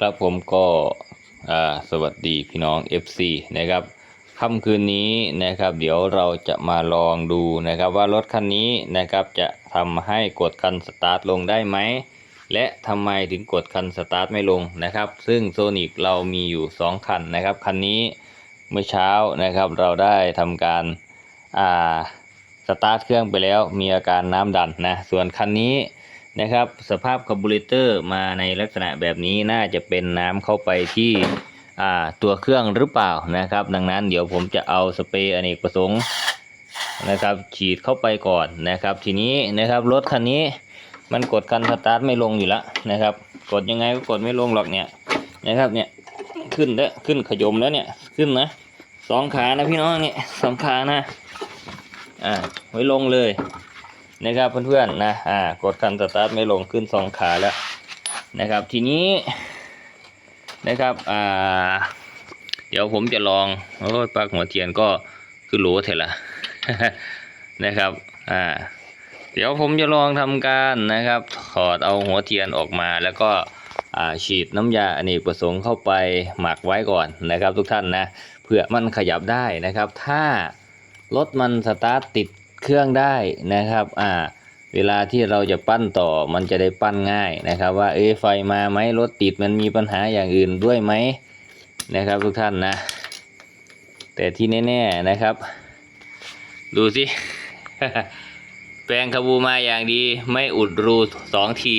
ครับผมก็อ่าสวัสดีพี่น้อง FC นะครับค่ำคืนนี้นะครับ เดี๋ยวเราจะมาลองดูนะครับ ว่ารถคันนี้นะครับจะทำให้กดคันสตาร์ทลงได้ไหม และทำไมถึงกดคันสตาร์ทไม่ลงนะครับ ซึ่งโซนิกเรามีอยู่ 2 คันนะครับ คันนี้เมื่อเช้านะครับเราได้ทำการอ่าสตาร์ทเครื่องไปแล้วมีอาการน้ำดันนะ ส่วนคันนี้ นะครับสภาพคาร์บูเรเตอร์มาในลักษณะแบบนี้น่าจะเป็นน้ำเข้าไปที่ตัวเครื่องหรือเปล่านะครับ ดังนั้นเดี๋ยวผมจะเอาสเปรย์อเนกประสงค์นะครับฉีดเข้าไปก่อนนะครับ ทีนี้นะครับรถคันนี้มันกดคันสตาร์ทไม่ลงอยู่แล้วนะครับ กดยังไงก็กดไม่ลงหรอกเนี่ยนะครับเนี่ยขึ้นแล้วขึ้นขยมแล้วเนี่ยขึ้นนะสองขานะพี่น้องเนี่ยสองขานะอ่าไว้ลงเลย นะครับเพื่อนๆนะอ่ากดคันสตาร์ทไม่ลงขึ้นสองขาแล้วนะครับ ทีนี้นะครับอ่าเดี๋ยวผมจะลองโอ้ปลักหัวเทียนก็คือโหลเถอะละนะครับอ่าเดี๋ยวผมจะลองทำการนะครับ ถอดเอาหัวเทียนออกมาแล้วก็อ่าฉีดน้ำยาอเนกประสงค์เข้าไปหมักไว้ก่อนนะครับ ทุกท่านนะเพื่อมันขยับได้นะครับ ถ้ารถมันสตาร์ทติด เครื่องได้นะครับอ่าเวลาที่เราจะปั้นต่อมันจะได้ปั้นง่ายนะครับ ว่าเอ้ไฟมาไหมรถติดมันมีปัญหาอย่างอื่นด้วยไหมนะครับทุกท่านนะ แต่ที่แน่ๆนะครับ ดูสิแปลงขบูมาอย่างดี ไม่อุดรูสองที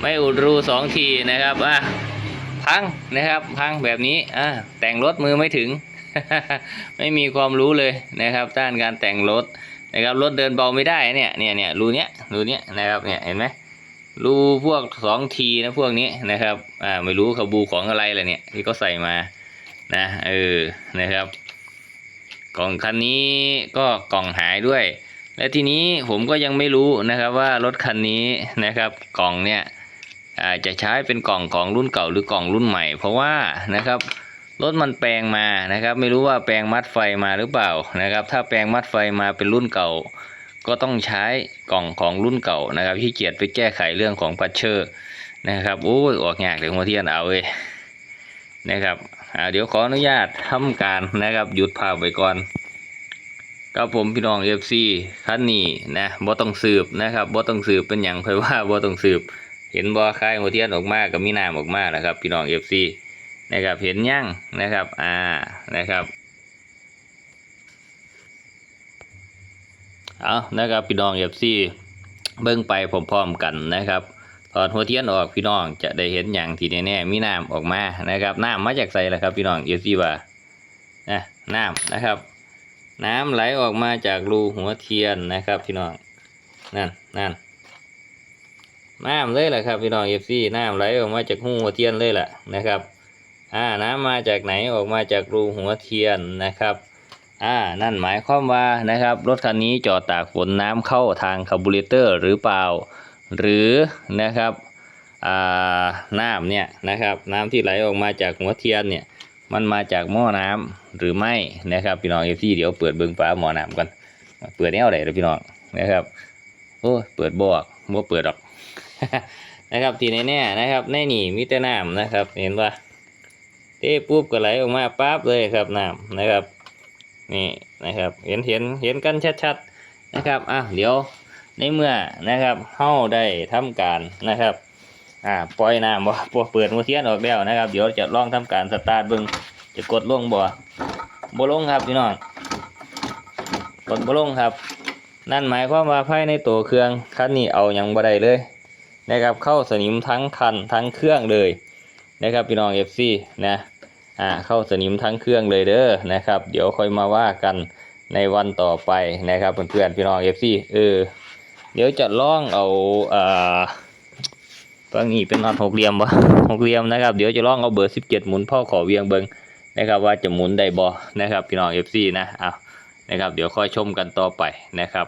ไม่อุดรูสองทีนะครับอะพังนะครับพังแบบนี้อะแต่งรถมือไม่ถึง ไม่มีความรู้เลยนะครับด้านการแต่งรถ นะครับรถเดินเบาไม่ได้เนี่ยเนี่ยเนี่ยรูเนี้ยรูเนี้ยนะครับเนี่ยเห็นไหมรูพวกสองทีนะพวกนี้นะครับอ่าไม่รู้ขบูของอะไรเลยเนี่ยที่เขาใส่มานะเออนะครับ กล่องคันนี้ก็กล่องหายด้วย และทีนี้ผมก็ยังไม่รู้นะครับว่ารถคันนี้นะครับกล่องเนี่ยอาจจะใช้เป็นกล่องของรุ่นเก่าหรือกล่องรุ่นใหม่ เพราะว่านะครับ รถมันแปลงมานะครับ ไม่รู้ว่าแปลงมัดไฟมาหรือเปล่านะครับ ถ้าแปลงมัดไฟมาเป็นรุ่นเก่า ก็ต้องใช้กล่องของรุ่นเก่านะครับที่เกียจไปแก้ไขเรื่องของปัชเชอร์นะครับโอ้ยออกยากเลยหัวเทียนเอาเลยนะครับเดี๋ยวขออนุญาตทำการนะครับหยุดภาพไว้ก่อนครับผมพี่น้องเอฟซีคันนี้นะบ่ต้องสืบนะครับบ่ต้องสืบเป็นอย่างค่อยว่าบ่ต้องสืบ เห็นบ่คายหัวเทียนออกมากับมีน้ำออกมานะครับ พี่น้องเอฟซี นะครับเห็นยังนะครับอ่านะครับเอานะครับพี่น้องเอฟซีเบิ่งไปพร้อมๆกันนะครับถอดหัวเทียนออกพี่น้องจะได้เห็นอย่างที่แน่ๆมีน้ำออกมานะครับน้ำมาจากใส่ละครับพี่น้องเอฟซีว่านะน้ำนะครับ น้ำไหลออกมาจากรูหัวเทียนนะครับพี่น้องนั่นนั่นน้ำเลยแหละครับพี่น้องเอฟซีน้ำไหลออกมาจากหูหัวเทียนเลยแหละนะครับ อ่าน้ำมาจากไหนออกมาจากรูหัวเทียนนะครับอ่านั่นหมายความว่านะครับรถคันนี้จอดตากฝนน้ำเข้าทางคาร์บูเรเตอร์หรือเปล่า หรือนะครับอ่าน้ำเนี่ยนะครับน้ำที่ไหลออกมาจากหัวเทียนเนี่ยมันมาจากหม้อน้ำหรือไม่นะครับพี่น้องเอฟซีเดี๋ยวเปิดเบิ้งฝาหม้อน้ำกันเปิดแนวไหนเลยพี่น้องนะครับโอ้เปิดบอกบ่เปิดหรอกนะครับทีแน่ๆนะครับในนี่มีแต่น้ำนะครับเห็นปะ เต้ปุ๊บก็ไหลออกมาปั๊บเลยครับน้ำนะครับ นี่นะครับเห็นเห็นเห็นกันชัดๆนะครับอะเดี๋ยวในเมื่อนะครับเฮาได้ทำการนะครับอ่าปล่อยน้ำบ่บ่เปิดมือเทียนออกแล้วนะครับ เดี๋ยวจะลองทำการสตาร์ทเบิ่งจะกดลงบ่บ่ลงครับพี่น้องกดบ่ลงครับ นั่นหมายความว่าภายในตัวเครื่องคันนี้เอาหยังบ่ได้เลยนะครับเข้าสนิมทั้งคันทั้งเครื่องเลยนะครับพี่น้อง FC นะ อ่าเข้าสนิมทั้งเครื่องเลยเด้อนะครับ เดี๋ยวค่อยมาว่ากันในวันต่อไปนะครับเพื่อนๆพี่น้อง FC เออเดี๋ยวจะลองเอาอ่าฝั่งนี้เป็นน็อตหกเหลี่ยมบ่หกเหลี่ยมนะครับเดี๋ยวจะลองเอาเบอร์สิบเจ็ดหมุนพ่อขอเวียงเบิงนะครับว่าจะหมุนได้บ่นะครับพี่น้องเอฟซีนะเอานะครับเดี๋ยวค่อยชมกันต่อไปนะครับ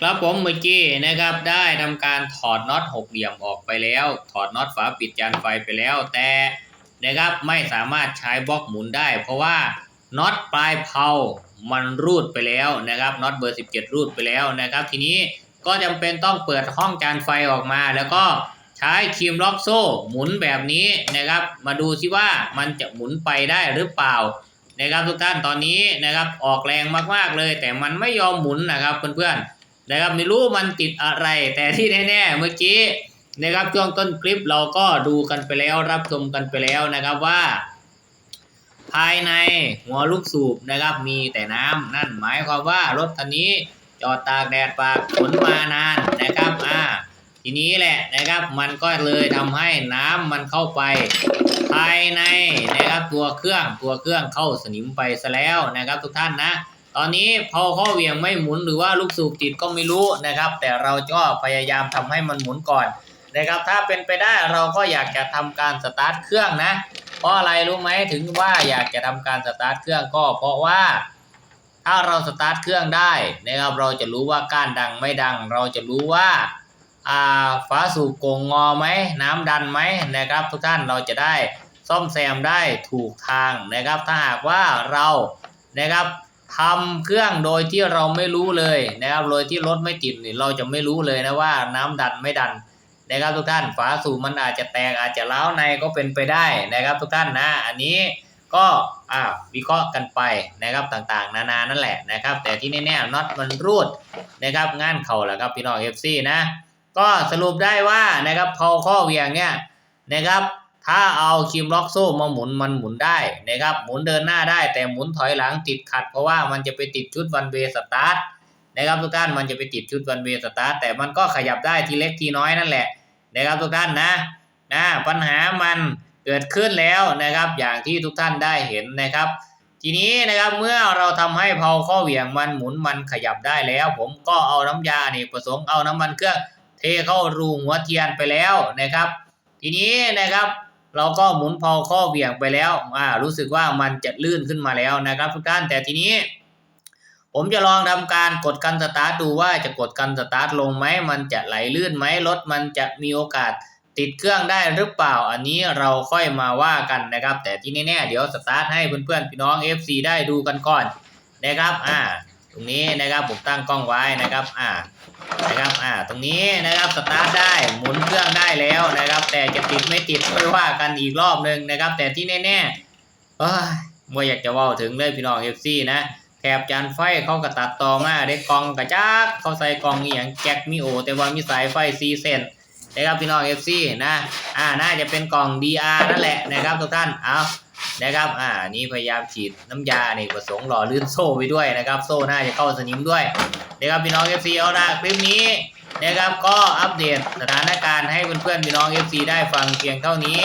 ครับผมเมื่อกี้นะครับได้ทำการถอดน็อตหกเหลี่ยมออกไปแล้ว ถอดน็อตฝาปิดจานไฟไปแล้วแต่ นะครับไม่สามารถใช้บล็อกหมุนได้ เพราะว่าน็อตปลายเพามันรูดไปแล้วนะครับน็อตเบอร์ 17 รูดไปแล้วนะครับ ทีนี้ก็จำเป็นต้องเปิดห้องจานไฟออกมา แล้วก็ใช้ครีมล็อกโซ่หมุนแบบนี้นะครับ มาดูซิว่ามันจะหมุนไปได้หรือเปล่านะครับทุกท่านตอนนี้นะครับออกแรงมากๆเลย แต่มันไม่ยอมหมุนนะครับเพื่อนๆนะครับไม่รู้มันติดอะไร แต่ที่แน่ๆเมื่อกี้ นะครับช่วงต้นคลิปเราก็ดูกันไปแล้วรับชมกันไปแล้วนะครับว่า ภายในหัวลูกสูบนะครับมีแต่น้ำนั่นหมายความว่ารถคันนี้จอดตากแดดปากฝนมานานนะครับอ่าทีนี้แหละนะครับมันก็เลยทำให้น้ำมันเข้าไป ภายในนะครับตัวเครื่องตัวเครื่องเข้าสนิมไปซะแล้วนะครับ ทุกท่านนะ ตอนนี้พอข้อเหวี่ยงไม่หมุนหรือว่าลูกสูบติดก็ไม่รู้นะครับ แต่เราก็พยายามทำให้มันหมุนก่อน นะครับ ถ้าเป็นไปได้เราก็อยากจะทำการสตาร์ทเครื่องนะ เพราะอะไรรู้ไหมถึงว่าอยากจะทำการสตาร์ทเครื่องก็เพราะว่า ถ้าเราสตาร์ทเครื่องได้นะครับ เราจะรู้ว่าก้านดังไม่ดัง เราจะรู้ว่าอ่าฝาสูบโกงงอไหมน้ำดันไหมนะครับ ทุกท่านเราจะได้ซ่อมแซมได้ถูกทางนะครับ ถ้าหากว่าเรานะครับทำเครื่องโดยที่เราไม่รู้เลยนะครับ โดยที่รถไม่ติดเราจะไม่รู้เลยนะว่าน้ำดันไม่ดัน นะครับทุกท่านฝาสูบมันอาจจะแตกอาจจะร้าในก็เป็นไปได้นะครับทุกท่านนะอันนี้ก็อ่าวิเคราะห์กันไปนะครับต่างๆ นานานั่นแหละนะครับ แต่ที่แน่ๆน็อตมันรูดนะครับงานเข่าแหละครับพี่น้องเอฟซีนะก็สรุปได้ว่านะครับพอข้อเหวียงเนี่ยนะครับถ้าเอาคีมล็อกโซ่มาหมุนมันหมุนได้นะครับหมุนเดินหน้าได้แต่หมุนถอยหลังติดขัด เพราะว่ามันจะไปติดชุดวันเวสตาร์ทนะครับทุกท่านมันจะไปติดชุดวันเวสตาร์ทแต่มันก็ขยับได้ทีเล็กทีน้อยนั่นแหละ นะครับทุกท่านนะนะปัญหามันเกิดขึ้นแล้วนะครับอย่างที่ทุกท่านได้เห็นนะครับ ทีนี้นะครับเมื่อเราทำให้เพาข้อเหวี่ยงมันหมุนมันขยับได้แล้ว ผมก็เอาน้ำยาเนกประสงค์เอาน้ำมันเครื่องเทเข้ารูหัวเทียนไปแล้วนะครับ ทีนี้นะครับเราก็หมุนเพาข้อเหวี่ยงไปแล้วอ่ารู้สึกว่ามันจะลื่นขึ้นมาแล้วนะครับ ทุกท่านแต่ทีนี้ ผมจะลองทำการกดกันสตาร์ทดูว่าจะกดกันสตาร์ทลงไหมมันจะไหลลื่นไหมรถมันจะมีโอกาสติดเครื่องได้หรือเปล่าอันนี้เราค่อยมาว่ากันนะครับ แต่ที่แน่ๆเดี๋ยวสตาร์ทให้เพื่อนๆพี่น้อง FC ได้ดูกันก่อนนะครับอ่าตรงนี้นะครับผมตั้งกล้องไว้นะครับอ่านะครับอ่าตรงนี้นะครับสตาร์ทได้หมุนเครื่องได้แล้วนะครับ แต่จะติดไม่ติดค่อยว่ากันอีกรอบหนึ่งนะครับ แต่ที่แน่ๆเอ้ยไม่อยากจะว่าถึงเลยพี่น้อง FC นะ บจานไฟเขาก็ตัดต่อมาได้กองกระจักเขาใส่กองอหย่างแจ็คมิโอ แต่ว่ามีสายไฟซีเซนนะครับพี่น้อง FC นะอ่าน่าจะเป็นกล่อง DR นั่นแหละนะครับทุกท่านเอานะครับอ่านี่พยายามฉีดน้ำยาเนกประสงค์หล่อลื่นโซ่ไปด้วยนะครับ โซ่น่าจะเข้าสนิมด้วยนะครับพี่น้อง FC เอาละคลิปนี้นะครับก็อัปเดตสถานการณ์ให้เพื่อนๆพี่น้อง FC ได้ฟังเพียงเท่านี้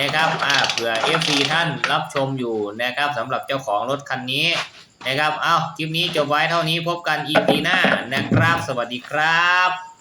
นะครับอ่าเผื่อ FC ท่านรับชมอยู่นะครับสำหรับเจ้าของรถคันนี้ นะครับ เอาคลิปนี้จบไว้เท่านี้พบกัน EP หน้านะครับ สวัสดีครับ